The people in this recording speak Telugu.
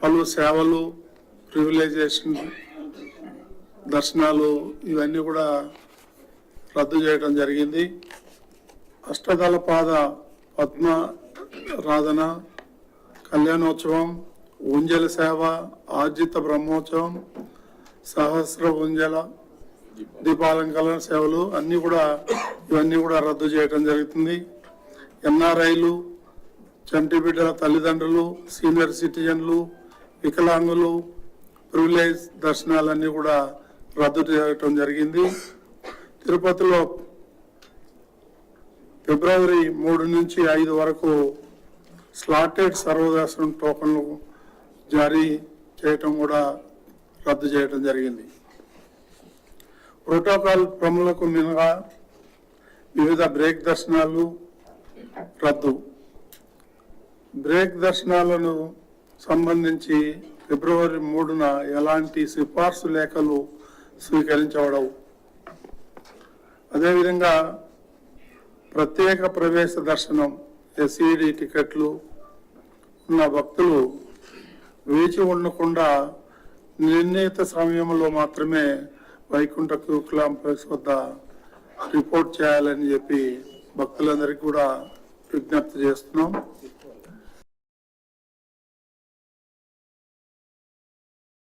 పలు సేవలు ప్రివిలైజేషన్ దర్శనాలు ఇవన్నీ కూడా రద్దు చేయడం జరిగింది. అష్టదళ పాద పద్మ రాధన కళ్యాణోత్సవం ఉంజల సేవ ఆర్జిత బ్రహ్మోత్సవం సహస్ర ఉంజల దీపాలంకరణ సేవలు అన్నీ కూడా ఇవన్నీ కూడా రద్దు చేయడం జరుగుతుంది. ఎన్ఆర్ఐలు చంటి బిడ్డల తల్లిదండ్రులు సీనియర్ సిటిజన్లు వికలాంగులు ప్రివిలేజ్ దర్శనాలన్నీ కూడా రద్దు చేయటం జరిగింది. తిరుపతిలో ఫిబ్రవరి మూడు నుంచి ఐదు వరకు స్లాటెడ్ సర్వదర్శనం టోకన్లు జారీ చేయటం కూడా రద్దు చేయటం జరిగింది. ప్రోటోకాల్ ప్రములకు మినహా వివిధ బ్రేక్ దర్శనాలు రద్దు. బ్రేక్ దర్శనాలను సంబంధించి ఫిబ్రవరి మూడున ఎలాంటి సిఫార్సు లేఖలు స్వీకరించబడవు. అదేవిధంగా ప్రత్యేక ప్రవేశ దర్శనం ఎస్ఈడి టికెట్లు ఉన్న భక్తులు వేచి ఉండకుండా నిర్ణీత సమయంలో మాత్రమే వైకుంఠ క్యూ కాంప్లెక్స్ వద్ద రిపోర్ట్ చేయాలని చెప్పి భక్తులందరికీ కూడా విజ్ఞప్తి చేస్తున్నాం.